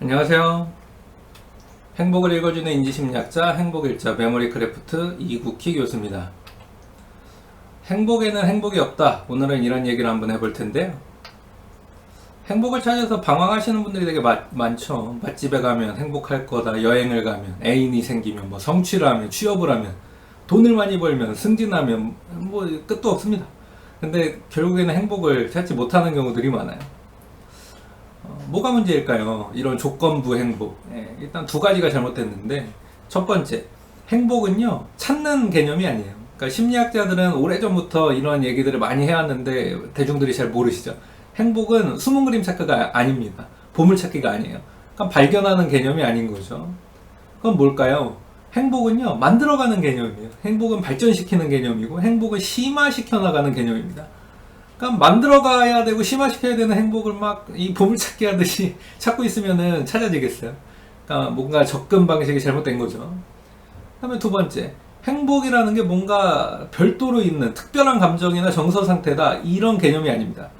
안녕하세요. 행복을 읽어주는 인지심리학자 행복일자 메모리 크래프트 이국희 교수입니다. 행복에는 행복이 없다. 오늘은 이런 얘기를 한번 해볼 텐데요. 행복을 찾아서 방황하시는 분들이 되게 마- 많죠. 맛집에 가면 행복할 거다. 여행을 가면 애인이 생기면 뭐 성취를 하면 취업을 하면 돈을 많이 벌면 승진하면 뭐 끝도 없습니다. 근데 결국에는 행복을 찾지 못하는 경우들이 많아요. 어, 뭐가 문제일까요? 이런 조건부 행복. 예, 일단 두 가지가 잘못됐는데, 첫 번째, 행복은요, 찾는 개념이 아니에요. 그러니까 심리학자들은 오래전부터 이런 얘기들을 많이 해왔는데, 대중들이 잘 모르시죠? 행복은 숨은 그림 찾기가 아닙니다. 보물 찾기가 아니에요. 그러니까 발견하는 개념이 아닌 거죠. 그럼 뭘까요? 행복은요, 만들어가는 개념이에요. 행복은 발전시키는 개념이고, 행복은 심화시켜 나가는 개념입니다. 그러니까 만들어가야 되고 심화시켜야 되는 행복을 막 이 보물찾기 하듯이 찾고 있으면은 찾아지겠어요. 그러니까 뭔가 접근 방식이 잘못된 거죠. 그다음에 두 번째, 행복이라는 게 뭔가 별도로 있는 특별한 감정이나 정서 상태다 이런 개념이 아닙니다.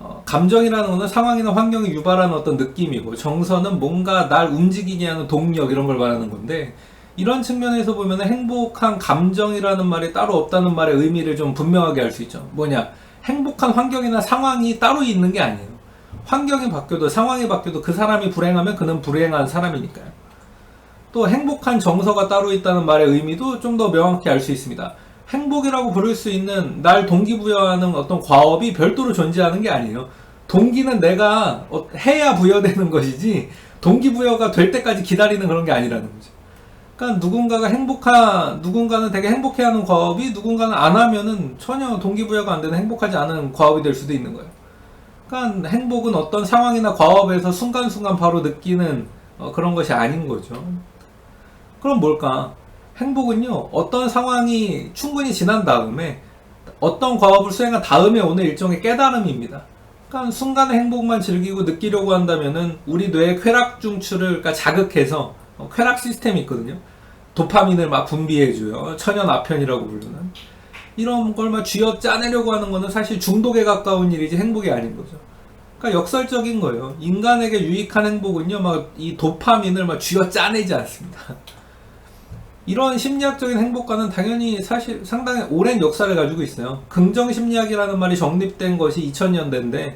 어, 감정이라는 것은 상황이나 환경이 유발하는 어떤 느낌이고 정서는 뭔가 날 움직이게 하는 동력 이런 걸 말하는 건데 이런 측면에서 보면 행복한 감정이라는 말이 따로 없다는 말의 의미를 좀 분명하게 할 수 있죠. 뭐냐? 행복한 환경이나 상황이 따로 있는 게 아니에요. 환경이 바뀌어도 상황이 바뀌어도 그 사람이 불행하면 그는 불행한 사람이니까요. 또 행복한 정서가 따로 있다는 말의 의미도 좀 더 명확히 알 수 있습니다. 행복이라고 부를 수 있는 날 동기부여하는 어떤 과업이 별도로 존재하는 게 아니에요. 동기는 내가 어- 해야 부여되는 것이지 동기부여가 될 때까지 기다리는 그런 게 아니라는 거죠. 그러니까 누군가가 행복한 누군가는 되게 행복해하는 과업이 누군가는 안 하면은 전혀 동기부여가 안 되는 행복하지 않은 과업이 될 수도 있는 거예요. 그러니까 행복은 어떤 상황이나 과업에서 순간순간 바로 느끼는 어, 그런 것이 아닌 거죠. 그럼 뭘까? 행복은요 어떤 상황이 충분히 지난 다음에 어떤 과업을 수행한 다음에 오는 일종의 깨달음입니다. 그러니까 순간의 행복만 즐기고 느끼려고 한다면은 우리 뇌의 쾌락 중추를 그러니까 자극해서 어, 쾌락 시스템이 있거든요. 도파민을 막 분비해줘요. 천연 아편이라고 부르는. 이런 걸 막 쥐어 짜내려고 하는 거는 사실 중독에 가까운 일이지 행복이 아닌 거죠. 그러니까 역설적인 거예요. 인간에게 유익한 행복은요, 막 이 도파민을 막 쥐어 짜내지 않습니다. 이런 심리학적인 행복과는 당연히 사실 상당히 오랜 역사를 가지고 있어요. 긍정 심리학이라는 말이 정립된 것이 2000년대인데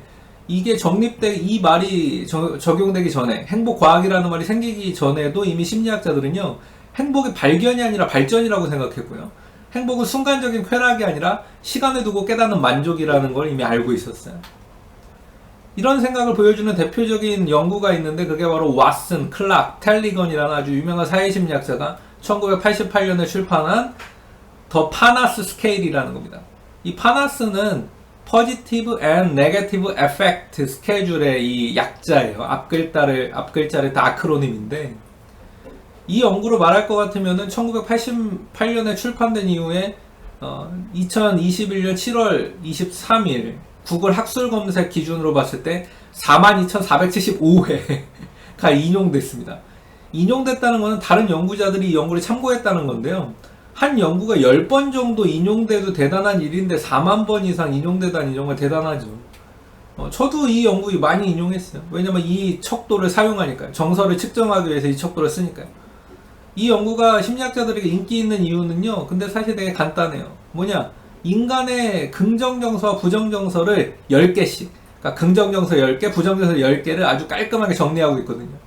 이게 정립돼 이 말이 저- 적용되기 전에 행복 과학이라는 말이 생기기 전에도 이미 심리학자들은요 행복의 발견이 아니라 발전이라고 생각했고요. 행복은 순간적인 쾌락이 아니라 시간을 두고 깨닫는 만족이라는 걸 이미 알고 있었어요. 이런 생각을 보여주는 대표적인 연구가 있는데 그게 바로 왓슨, 클락, 텔리건이라는 아주 유명한 사회심리학자가 1988년에 출판한 더 파나스 스케일이라는 겁니다. 이 파나스는 Positive and Negative Effect 스케줄의 이 약자예요. 앞글자를 앞글자를 다 아크로님인데 이 연구로 말할 것 같으면은 1988년에 출판된 이후에 어, 2021년 7월 23일 구글 학술 검색 기준으로 봤을 때 42,475회가 인용됐습니다. 인용됐다는 것은 다른 연구자들이 이 연구를 참고했다는 건데요. 한 연구가 10번 정도 인용돼도 대단한 일인데 4만 번 이상 인용되다니 정말 대단하죠. 어, 저도 이 연구 많이 인용했어요. 왜냐면 이 척도를 사용하니까요. 정서를 측정하기 위해서 이 척도를 쓰니까요. 이 연구가 심리학자들에게 인기 있는 이유는요. 근데 사실 되게 간단해요. 뭐냐? 인간의 긍정 정서와 부정 정서를 10개씩, 그러니까 긍정 정서 10개, 부정 정서 10개를 아주 깔끔하게 정리하고 있거든요.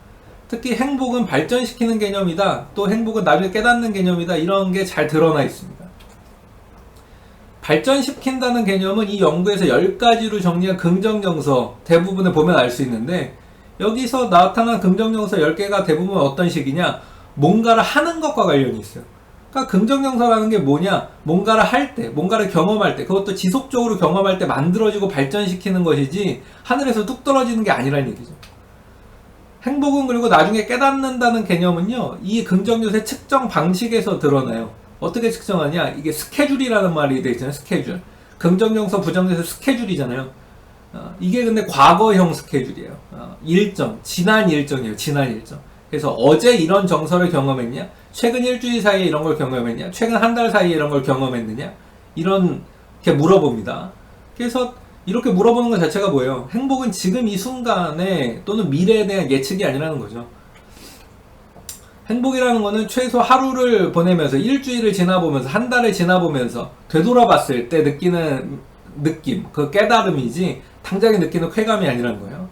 특히 행복은 발전시키는 개념이다. 또 행복은 나중에 깨닫는 개념이다. 이런 게 잘 드러나 있습니다. 발전시킨다는 개념은 이 연구에서 10가지로 정리한 긍정 정서 대부분을 보면 알 수 있는데 여기서 나타난 긍정 정서 10개가 대부분 어떤 식이냐? 뭔가를 하는 것과 관련이 있어요. 그러니까 긍정 정서라는 게 뭐냐? 뭔가를 할 때, 뭔가를 경험할 때, 그것도 지속적으로 경험할 때 만들어지고 발전시키는 것이지 하늘에서 뚝 떨어지는 게 아니라는 얘기죠. 행복은 그리고 나중에 깨닫는다는 개념은요, 이 긍정 요새 측정 방식에서 드러나요. 어떻게 측정하냐? 이게 스케줄이라는 말이 돼 있잖아요, 스케줄. 긍정 정서, 부정 정서 스케줄이잖아요. 어, 이게 근데 과거형 스케줄이에요. 어, 일정, 지난 일정이에요, 지난 일정. 그래서 어제 이런 정서를 경험했냐? 최근 일주일 사이에 이런 걸 경험했냐? 최근 한 달 사이에 이런 걸 경험했느냐? 이런, 게 물어봅니다. 그래서 이렇게 물어보는 것 자체가 뭐예요? 행복은 지금 이 순간에 또는 미래에 대한 예측이 아니라는 거죠. 행복이라는 거는 최소 하루를 보내면서 일주일을 지나보면서 한 달을 지나보면서 되돌아봤을 때 느끼는 느낌, 그 깨달음이지 당장에 느끼는 쾌감이 아니라는 거예요.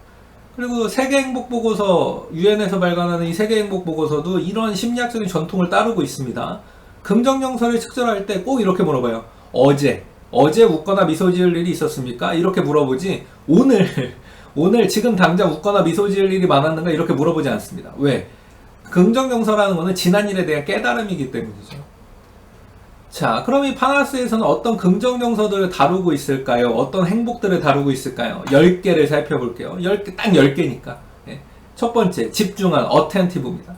그리고 세계 행복 보고서 유엔에서 발간하는 이 세계 행복 보고서도 이런 심리학적인 전통을 따르고 있습니다. 긍정 정서를 측정할 때 꼭 이렇게 물어봐요. 어제 어제 웃거나 미소 지을 일이 있었습니까? 이렇게 물어보지 오늘 오늘 지금 당장 웃거나 미소 지을 일이 많았는가 이렇게 물어보지 않습니다. 왜? 긍정 정서라는 거는 지난 일에 대한 깨달음이기 때문이죠. 자, 그럼 이 파나스에서는 어떤 긍정 정서들을 다루고 있을까요? 어떤 행복들을 다루고 있을까요? 10개를 살펴볼게요. 10개, 딱 10개니까. 예. 첫 번째, 집중한, 어텐티브입니다.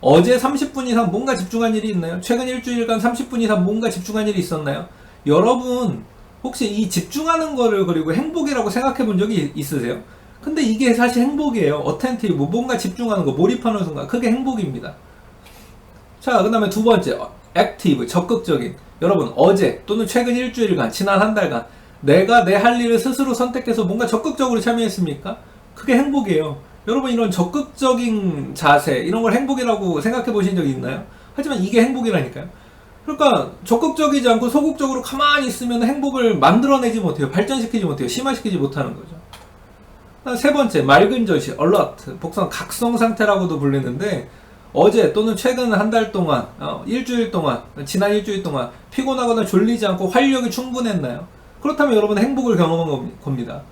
어제 30분 이상 뭔가 집중한 일이 있나요? 최근 일주일간 30분 이상 뭔가 집중한 일이 있었나요? 여러분, 혹시 이 집중하는 거를 그리고 행복이라고 생각해 본 적이 있으세요? 근데 이게 사실 행복이에요. 어텐티브, 뭔가 집중하는 거, 몰입하는 순간. 그게 행복입니다. 자, 그 다음에 두 번째, 액티브, 적극적인. 여러분, 어제 또는 최근 일주일간, 지난 한 달간, 내가 내 할 일을 스스로 선택해서 뭔가 적극적으로 참여했습니까? 그게 행복이에요. 여러분, 이런 적극적인 자세, 이런 걸 행복이라고 생각해 보신 적이 있나요? 하지만 이게 행복이라니까요. 그러니까 적극적이지 않고 소극적으로 가만히 있으면 행복을 만들어내지 못해요. 발전시키지 못해요. 심화시키지 못하는 거죠. 세 번째, 맑은 저시, alert, 복선 각성 상태라고도 불리는데, 어제 또는 최근 한 달 동안, 어, 일주일 동안, 지난 일주일 동안 피곤하거나 졸리지 않고 활력이 충분했나요? 그렇다면 여러분은 행복을 경험한 겁- 겁니다.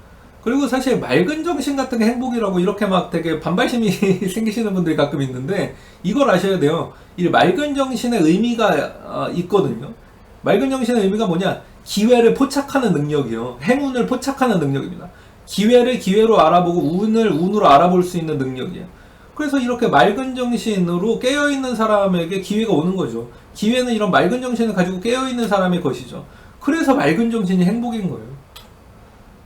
그리고 사실 맑은 정신 같은 게 행복이라고 이렇게 막 되게 반발심이 생기시는 분들이 가끔 있는데, 이걸 아셔야 돼요. 이 맑은 정신의 의미가 어, 있거든요. 맑은 정신의 의미가 뭐냐? 기회를 포착하는 능력이요. 행운을 포착하는 능력입니다. 기회를 기회로 알아보고 운을 운으로 알아볼 수 있는 능력이에요. 그래서 이렇게 맑은 정신으로 깨어있는 사람에게 기회가 오는 거죠. 기회는 이런 맑은 정신을 가지고 깨어있는 사람의 것이죠. 그래서 맑은 정신이 행복인 거예요.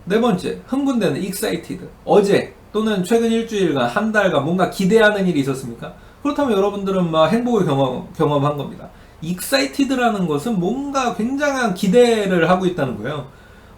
네 번째, 흥분되는 excited. 어제 또는 최근 일주일간, 한 달간 뭔가 기대하는 일이 있었습니까? 그렇다면 여러분들은 막 행복을 경험, 경험한 겁니다. excited라는 것은 뭔가 굉장한 기대를 하고 있다는 거예요.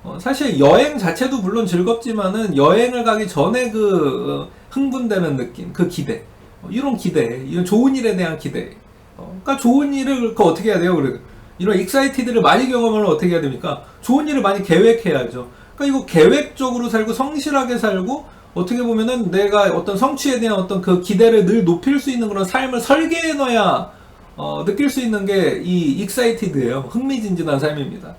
어, 사실 여행 자체도 물론 즐겁지만은 여행을 가기 전에 그 어, 흥분되는 느낌, 그 기대, 어, 이런 기대, 이런 좋은 일에 대한 기대. 어, 그러니까 좋은 일을 그 어떻게 해야 돼요? 그래 이런 익사이티드를 많이 경험하면 어떻게 해야 됩니까? 좋은 일을 많이 계획해야죠. 그러니까 이거 계획적으로 살고 성실하게 살고 어떻게 보면은 내가 어떤 성취에 대한 어떤 그 기대를 늘 높일 수 있는 그런 삶을 설계해 놔야 어, 느낄 수 있는 게 이 익사이티드예요. 흥미진진한 삶입니다.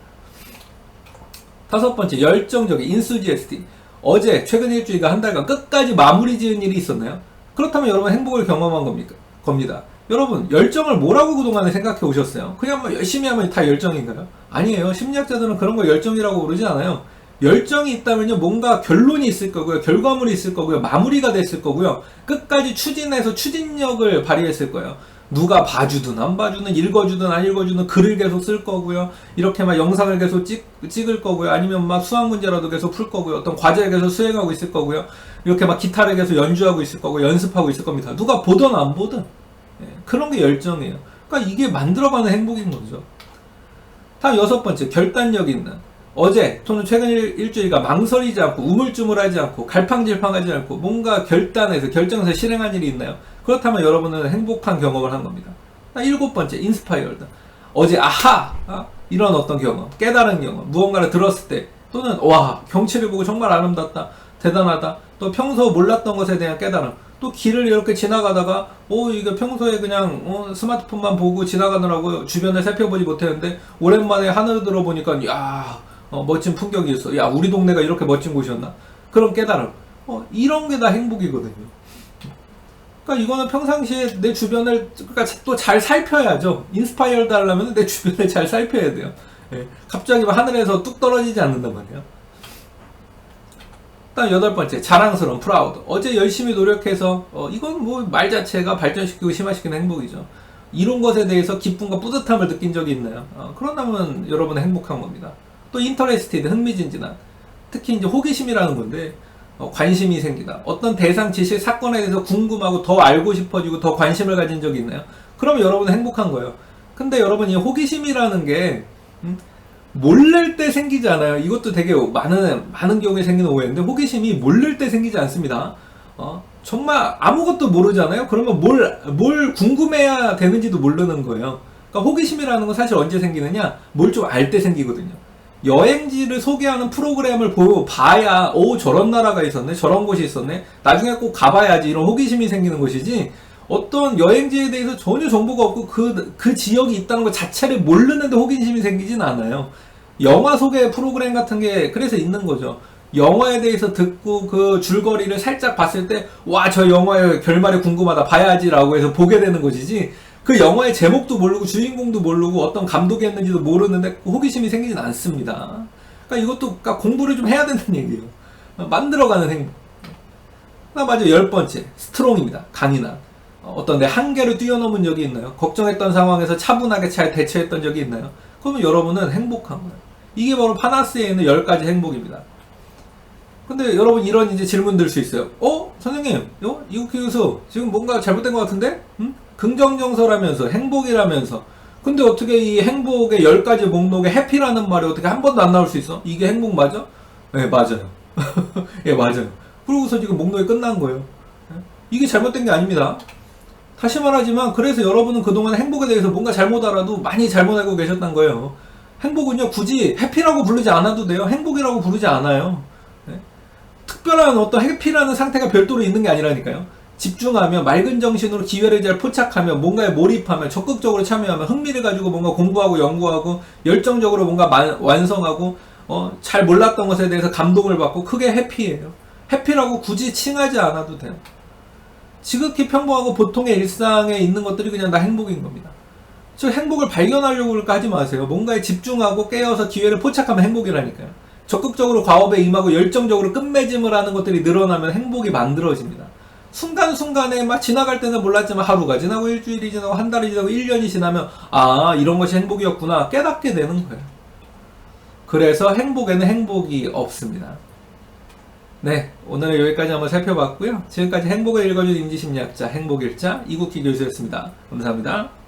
다섯 번째, 열정적인 인수지에스티. 어제, 최근 일주일간 한 달간 끝까지 마무리 지은 일이 있었나요? 그렇다면 여러분 행복을 경험한 겁니까? 겁니다. 여러분, 열정을 뭐라고 그동안에 생각해 오셨어요? 그냥 뭐 열심히 하면 다 열정인가요? 아니에요. 심리학자들은 그런 걸 열정이라고 부르지 않아요. 열정이 있다면요, 뭔가 결론이 있을 거고요, 결과물이 있을 거고요, 마무리가 됐을 거고요, 끝까지 추진해서 추진력을 발휘했을 거예요. 누가 봐주든 안 봐주든 읽어주든 안 읽어주든 글을 계속 쓸 거고요. 이렇게 막 영상을 계속 찍, 찍을 거고요. 아니면 막 수학 문제라도 계속 풀 거고요. 어떤 과제를 계속 수행하고 있을 거고요. 이렇게 막 기타를 계속 연주하고 있을 거고 연습하고 있을 겁니다. 누가 보든 안 보든 예, 그런 게 열정이에요. 그러니까 이게 만들어가는 행복인 거죠. 다음 여섯 번째 결단력 있는 어제 또는 최근 일, 일주일간 망설이지 않고 우물쭈물하지 않고 갈팡질팡하지 않고 뭔가 결단해서 결정해서 실행한 일이 있나요? 그렇다면 여러분은 행복한 경험을 한 겁니다. 아, 일곱 번째 인스파이어드 어제 아하 아, 이런 어떤 경험 깨달은 경험 무언가를 들었을 때 또는 와 경치를 보고 정말 아름답다 대단하다 또 평소 몰랐던 것에 대한 깨달음 또 길을 이렇게 지나가다가 어 이거 평소에 그냥 어, 스마트폰만 보고 지나가느라고 주변을 살펴보지 못했는데 오랜만에 하늘을 들어보니까 야 어, 멋진 풍경이 있어 야 우리 동네가 이렇게 멋진 곳이었나 그런 깨달음 어, 이런 게 다 행복이거든요 그러니까 이거는 평상시에 내 주변을 그러니까 또 잘 살펴야죠. 인스파이어드 하려면 내 주변을 잘 살펴야 돼요. 예, 갑자기 막 하늘에서 뚝 떨어지지 않는단 말이에요. 다음 여덟 번째 자랑스러운 프라우드. 어제 열심히 노력해서 어, 이건 뭐 말 자체가 발전시키고 심화시키는 행복이죠. 이런 것에 대해서 기쁨과 뿌듯함을 느낀 적이 있나요? 어, 그런다면 여러분은 행복한 겁니다. 또 인터레스티드 흥미진진한 특히 이제 호기심이라는 건데 어, 관심이 생기다. 어떤 대상 지식 사건에 대해서 궁금하고 더 알고 싶어지고 더 관심을 가진 적이 있나요? 그럼 여러분은 행복한 거예요. 근데 여러분 이 호기심이라는 게 음, 몰릴 때 생기지 않아요. 이것도 되게 많은 많은 경우에 생기는 오해인데 호기심이 몰릴 때 생기지 않습니다. 어, 정말 아무것도 모르잖아요. 그러면 뭘 뭘 궁금해야 되는지도 모르는 거예요. 그러니까 호기심이라는 건 사실 언제 생기느냐? 뭘 좀 알 때 생기거든요. 여행지를 소개하는 프로그램을 보, 봐야 오 저런 나라가 있었네 저런 곳이 있었네 나중에 꼭 가봐야지 이런 호기심이 생기는 것이지 어떤 여행지에 대해서 전혀 정보가 없고 그, 그 지역이 있다는 것 자체를 모르는데 호기심이 생기진 않아요. 영화 소개 프로그램 같은 게 그래서 있는 거죠. 영화에 대해서 듣고 그 줄거리를 살짝 봤을 때 와 저 영화의 결말이 궁금하다 봐야지 라고 해서 보게 되는 것이지 그 영화의 제목도 모르고 주인공도 모르고 어떤 감독이 했는지도 모르는데 호기심이 생기진 않습니다. 그러니까 이것도 그러니까 공부를 좀 해야 된다는 얘기예요. 만들어가는 행복. 나 맞아 열 번째 스트롱입니다. 강인한. 어, 어떤 내 한계를 뛰어넘은 적이 있나요? 걱정했던 상황에서 차분하게 잘 대처했던 적이 있나요? 그러면 여러분은 행복한 거예요. 이게 바로 파나스에 있는 열 가지 행복입니다. 근데 여러분 이런 이제 질문 들 수 있어요. 어? 선생님, 어? 교수 지금 뭔가 잘못된 것 같은데? 응? 긍정정서라면서 행복이라면서 근데 어떻게 이 행복의 열 가지 목록에 해피라는 말이 어떻게 한 번도 안 나올 수 있어? 이게 행복 맞아? 네 맞아요. 예 맞아요. 그러고서 지금 목록이 끝난 거예요. 예? 이게 잘못된 게 아닙니다. 다시 말하지만 그래서 여러분은 그동안 행복에 대해서 뭔가 잘못 알아도 많이 잘못 알고 계셨던 거예요. 행복은요 굳이 해피라고 부르지 않아도 돼요. 행복이라고 부르지 않아요. 예? 특별한 어떤 해피라는 상태가 별도로 있는 게 아니라니까요. 집중하며 맑은 정신으로 기회를 잘 포착하며 뭔가에 몰입하며 적극적으로 참여하며 흥미를 가지고 뭔가 공부하고 연구하고 열정적으로 뭔가 만- 완성하고 어, 잘 몰랐던 것에 대해서 감동을 받고 크게 해피해요. 해피라고 굳이 칭하지 않아도 돼요. 지극히 평범하고 보통의 일상에 있는 것들이 그냥 다 행복인 겁니다. 저 행복을 발견하려고 그럴까 하지 마세요. 뭔가에 집중하고 깨어서 기회를 포착하면 행복이라니까요. 적극적으로 과업에 임하고 열정적으로 끝맺음을 하는 것들이 늘어나면 행복이 만들어집니다. 순간순간에 막 지나갈 때는 몰랐지만 하루가 지나고 일주일이 지나고 한 달이 지나고 1년이 지나면 아 이런 것이 행복이었구나 깨닫게 되는 거예요. 그래서 행복에는 행복이 없습니다. 네, 오늘은 여기까지 한번 살펴봤고요. 지금까지 행복을 읽어준 인지심리학자 행복일자 이국희 교수였습니다. 감사합니다.